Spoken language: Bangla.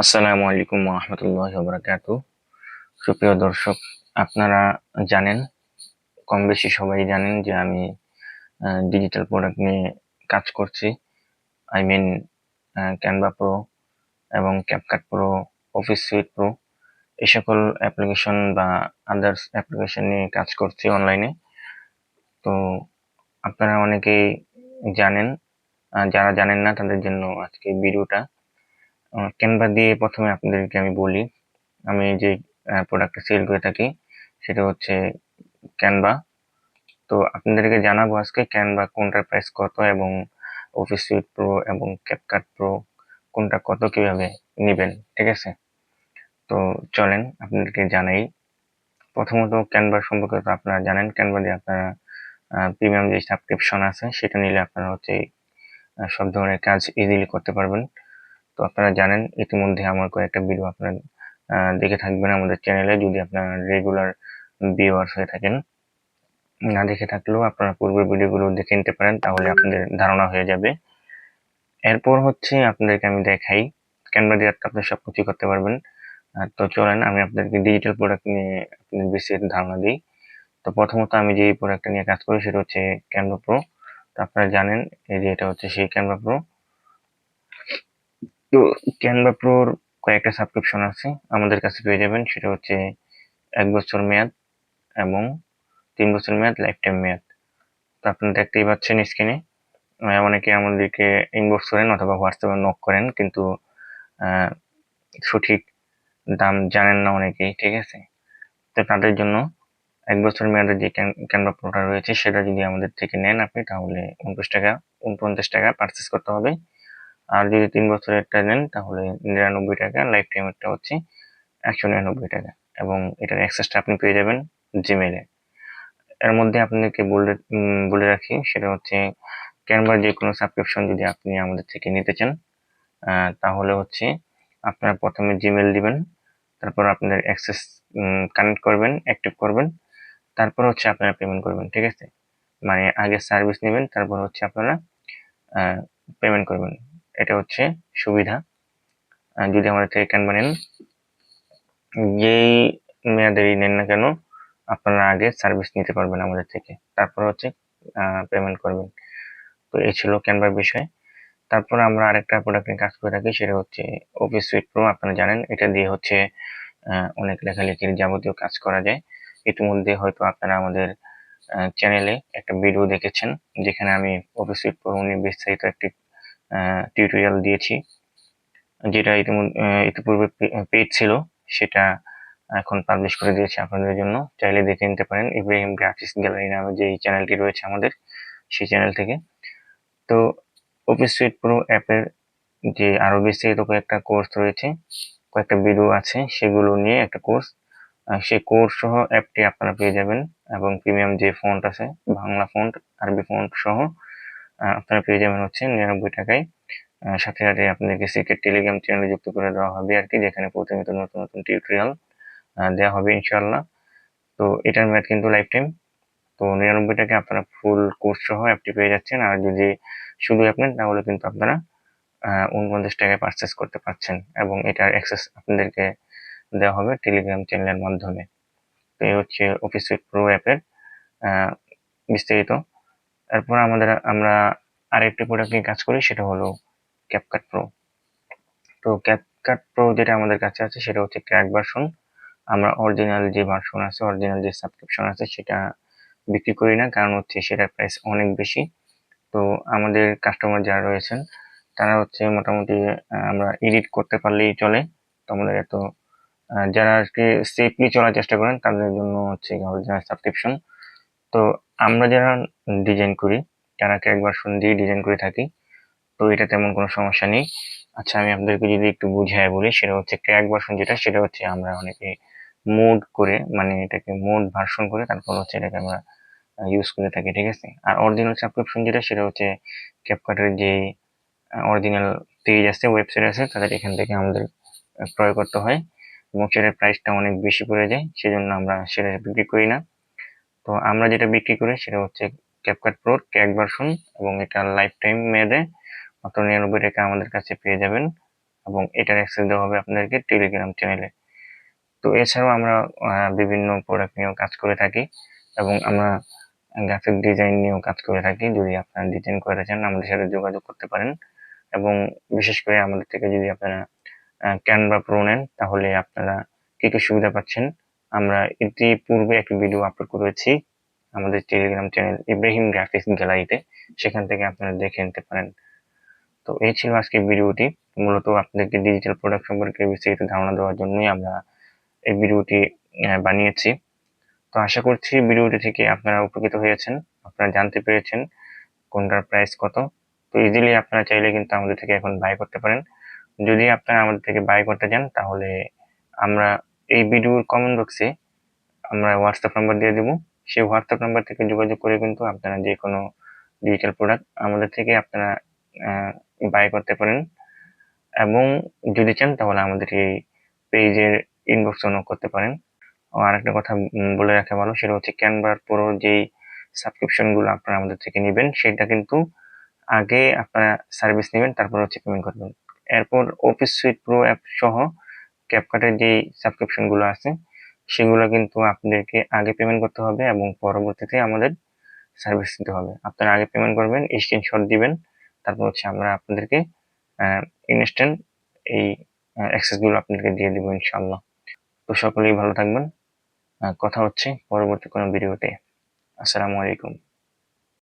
আসসালামু আলাইকুম রহমতুল্লাহ বরাকাত সুপ্রিয় দর্শক, আপনারা জানেন কম বেশি সবাই জানেন যে আমি ডিজিটাল প্রোডাক্ট নিয়ে কাজ করছি। আই মিন ক্যানভা প্রো এবং CapCut Pro Office Suite Pro এই সকল অ্যাপ্লিকেশন বা আদার্স অ্যাপ্লিকেশন নিয়ে কাজ করছি অনলাইনে তো আপনারা অনেকেই জানেন যারা জানেন না তাদের জন্য আজকে ভিডিওটা ক্যানভা দিয়ে প্রথমে আপনাদেরকে আমি বলি, আমি যে প্রোডাক্টটা সেল করে থাকি, সেটা হচ্ছে ক্যানভা। তো আপনাদেরকে জানাব আজকে ক্যানভা কোনটার প্রাইস কত এবং অফিস সুইট প্রো এবং ক্যাপকাট প্রো কোনটা কত কীভাবে নেবেন, ঠিক আছে? তো চলেন আপনাদেরকে জানাই। প্রথমত ক্যানভা সম্পর্কে তো আপনারা জানেন, ক্যানভা দিয়ে আপনারা প্রিমিয়াম যে সাবস্ক্রিপশন আছে, সেটা নিলে আপনারা হচ্ছে সব ধরনের কাজ ইজিলি করতে পারবেন। তো আপনারা জানেন, ইতিমধ্যে আমার কয়েকটা ভিডিও আপনারা দেখে থাকবেন আমাদের চ্যানেলে যদি আপনারা রেগুলার ভিউয়ার্স হয়ে থাকেন। না দেখে থাকলেও আপনারা পূর্বের ভিডিওগুলো দেখে নিতে পারেন, তাহলে আপনাদের ধারণা হয়ে যাবে। এরপর হচ্ছে আপনাদেরকে আমি দেখাই ক্যানভা দিয়ে আপনি সব কিছু করতে পারবেন। তো চলেন, আমি আপনাদেরকে ডিজিটাল প্রোডাক্ট নিয়ে আপনাদের বেশি ধারণা দিই। তো প্রথমত আমি যে প্রোডাক্টটা নিয়ে কাজ করি, সেটা হচ্ছে ক্যানভা প্রো তো আপনারা জানেন, এই যে এটা হচ্ছে সেই ক্যানভা প্রো তো ক্যানভা প্রোর কয়েকটা সাবস্ক্রিপশন আছে, আমাদের কাছে পেয়ে যাবেন। সেটা হচ্ছে এক বছর মেয়াদ এবং তিন বছর মেয়াদ লাইফ টাইম মেয়াদ। তো আপনারা দেখতেই পাচ্ছেন স্ক্রিনে অনেকে আমাদেরকে ইনবক্স করেন অথবা হোয়াটসঅ্যাপে নক করেন, কিন্তু সঠিক দাম জানেন না অনেকেই, ঠিক আছে? তো তাদের জন্য এক বছর মেয়াদের যে ক্যানভা প্রোটা রয়েছে, সেটা যদি আমাদের থেকে নেন আপনি, তাহলে উনত্রিশ টাকা, উনপঞ্চাশ টাকা পারচেস করতে হবে। আর যদি তিন বছরেরটা নেন, তাহলে নিরানব্বই টাকা লাইফ টাইমেরটা হচ্ছে একশো নিরানব্বই টাকা। এবং এটার অ্যাক্সেসটা আপনি পেয়ে যাবেন জিমেলে এর মধ্যে আপনাকে বলে বলে রাখি, সেটা হচ্ছে ক্যানভার যে কোনো সাবস্ক্রিপশন যদি আপনি আমাদের থেকে নিতে চান তাহলে হচ্ছে আপনারা প্রথমে জিমেল দিবেন, তারপর আপনাদের অ্যাক্সেস কানেক্ট করবেন অ্যাক্টিভ করবেন, তারপর হচ্ছে আপনারা পেমেন্ট করবেন, ঠিক আছে? মানে আগে সার্ভিস নেবেন, তারপর হচ্ছে আপনারা পেমেন্ট করবেন। এটা হচ্ছে সুবিধা। যদি আমাদের থেকে ক্যানভা নেন যেই মেয়াদেরই নেন না কেন, আপনারা আগে সার্ভিস নিতে পারবেন আমাদের থেকে। তারপর হচ্ছে পেমেন্ট করবেন। তো এই ছিল ক্যানভার বিষয়। তারপর আমরা আরেকটা প্রোডাক্ট নিয়ে কাজ করে থাকি, সেটা হচ্ছে অফিস সুইট প্রো আপনারা জানেন, এটা দিয়ে হচ্ছে অনেক লেখালেখির যাবতীয় কাজ করা যায়। ইতিমধ্যে হয়তো আপনারা আমাদের চ্যানেলে একটা ভিডিও দেখেছেন, যেখানে আমি অফিস সুইট প্রো নিয়ে বিস্তারিত একটি টিউটোরিয়াল দিয়েছি, যেটা ইতিমধ্যে ইতিপূর্বে পেজ ছিল, সেটা এখন পাবলিশ করে দিয়েছি আপনাদের জন্য। চাইলে দেখে নিতে পারেন ইব্রাহিম গ্রাফিক্স গ্যালারি নামে যে চ্যানেলটি রয়েছে আমাদের, সেই চ্যানেল থেকে। তো অফিস সুইট প্রো অ্যাপের যে আরও বিস্তারিত কয়েকটা কোর্স রয়েছে, কয়েকটা ভিডিও আছে, সেগুলো নিয়ে একটা কোর্স সেই কোর্স সহ অ্যাপটি আপনারা পেয়ে যাবেন, এবং প্রিমিয়াম যে ফন্ট আছে, বাংলা ফন্ট আরবি ফন্ট সহ আপনারা পেয়ে যাবেন হচ্ছে নিরানব্বই টাকায়। সাথে সাথে আপনাদেরকে সিক্রেট টেলিগ্রাম চ্যানেলে যুক্ত করে দেওয়া হবে আর কি, যেখানে প্রতিনিয়ত নতুন নতুন টিউটোরিয়াল দেওয়া হবে ইনশাল্লাহ তো এটার মেয়াদ কিন্তু লাইফ টাইম তো নিরানব্বই টাকা আপনারা ফুল কোর্স সহ অ্যাপটি পেয়ে যাচ্ছেন। আর যদি শুধু অ্যাপ নেন, তাহলে কিন্তু আপনারা উনপঞ্চাশ টাকায় পারচেস করতে পারছেন এবং এটার অ্যাক্সেস আপনাদেরকে দেওয়া হবে টেলিগ্রাম চ্যানেলের মাধ্যমে। তো এই হচ্ছে অফিস প্রো অ্যাপের বিস্তারিত। এরপর আমাদের, আমরা আরেকটি প্রোডাক্ট নিয়ে কাজ করি, সেটা হলো ক্যাপকাট প্রো তো ক্যাপকাট প্রো যেটা আমাদের কাছে আছে, সেটা হচ্ছে ক্র্যাক ভার্সন আমরা অরিজিনাল যে ভার্সন আছে অরিজিনাল যে সাবস্ক্রিপশন আছে, সেটা বিক্রি করি না, কারণ হচ্ছে সেটার প্রাইস অনেক বেশি। তো আমাদের কাস্টমার যারা রয়েছেন, তারা হচ্ছে মোটামুটি আমরা এডিট করতে পারলেই চলে। তো আমাদের এত যারা আর কি সেফলি চলার চেষ্টা করেন, তাদের জন্য হচ্ছে অরিজিনাল সাবস্ক্রিপশন তো আমরা যারা ডিজাইন করি তারা ক্র্যাক ভার্সন দিয়ে ডিজাইন করে থাকি, তো এটা তেমন কোনো সমস্যা নেই। আচ্ছা আমি আপনাদেরকে যদি একটু বুঝাই বলি, সেটা হচ্ছে ক্র্যাক ভার্সন যেটা, সেটা হচ্ছে আমরা অনেকে মোড করে মানে এটাকে মোড ভার্সন করে, তারপর হচ্ছে এটাকে আমরা ইউজ করে থাকি, ঠিক আছে? আর অরিজিনাল সাবস্ক্রিপশন যেটা, সেটা হচ্ছে ক্যাপকাটের যে অরিজিনাল পেজ আছে ওয়েবসাইট আছে, তাদের এখান থেকে আমাদের ক্রয় করতে হয়। এবং সেটার প্রাইসটা অনেক বেশি পড়ে যায়, সেজন্য আমরা সেটা বিক্রি করি না। তো আমরা যেটা বিক্রি করি সেটা হচ্ছে ক্যাপকাট প্রোর ক্যাক ভার্সন এবং এটা লাইফ টাইম মেয়াদে মাত্র নিরানব্বই টাকা আমাদের কাছে পেয়ে যাবেন এবং এটার অ্যাক্সেস দেওয়া হবে আপনাদেরকে টেলিগ্রাম চ্যানেলে তো এছাড়াও আমরা বিভিন্ন প্রোডাক্ট নিয়েও কাজ করে থাকি এবং আমরা গ্রাফিক ডিজাইন নিয়েও কাজ করে থাকি। যদি আপনারা ডিজাইন করে চান, আমাদের সাথে যোগাযোগ করতে পারেন এবং বিশেষ করে আমাদের থেকে যদি আপনারা ক্যানভা প্রো নেন, তাহলে আপনারা কী কী সুবিধা পাচ্ছেন আমরা ইতিপূর্বে একটি ভিডিও আপলোড করেছি আমাদের টেলিগ্রাম চ্যানেল ইব্রাহিম গ্রাফিক্স গ্যালারিতে সেখান থেকে আপনারা দেখে নিতে পারেন। তো এই ছিল আজকের ভিডিওটি মূলত আপনাদেরকে ডিজিটাল প্রোডাক্ট সম্পর্কে বিস্তারিত ধারণা দেওয়ার জন্যই আমরা এই ভিডিওটি বানিয়েছি। তো আশা করছি ভিডিওটি থেকে আপনারা উপকৃত হয়েছেন, আপনারা জানতে পেরেছেন কোনটার প্রাইস কত। তো ইজিলি আপনারা চাইলে কিন্তু আমাদের থেকে এখন বাই করতে পারেন। যদি আপনারা আমাদের থেকে বাই করতে চান, তাহলে আমরা এই ভিডিওর কমেন্ট বক্সে আমরা হোয়াটসঅ্যাপ নাম্বার দিয়ে দেবো। সেই হোয়াটসঅ্যাপ নাম্বার থেকে যোগাযোগ করে কিন্তু আপনারা যে কোনো ডিজিটাল প্রোডাক্ট আমাদের থেকে আপনারা বাই করতে পারেন। এবং যদি চান তাহলে আমাদের এই পেজের ইনবক্স অনও করতে পারেন। ও আরেকটা কথা বলে রাখা ভালো, সেটা হচ্ছে ক্যানভার পুরো যেই সাবস্ক্রিপশনগুলো আপনারা আমাদের থেকে নেবেন, সেটা কিন্তু আগে আপনারা সার্ভিস নেবেন, তারপর হচ্ছে পেমেন্ট করবেন। এরপর অফিস সুইট প্রো অ্যাপ সহ ক্যাপকাটের যেই সাবস্ক্রিপশনগুলো আছে, সেগুলো কিন্তু আপনাদেরকে আগে পেমেন্ট করতে হবে এবং পরবর্তীতে আমাদের সার্ভিস দিতে হবে। আপনারা আগে পেমেন্ট করবেন স্ক্রিনশট দিবেন, তারপর হচ্ছে আমরা আপনাদেরকে ইনস্ট্যান্ট এই অ্যাক্সেসগুলো আপনাদেরকে দিয়ে দিব ইনশাআল্লাহ। তো সকলেই ভালো থাকবেন। কথা হচ্ছে পরবর্তী কোনো ভিডিওতে আসসালামু আলাইকুম।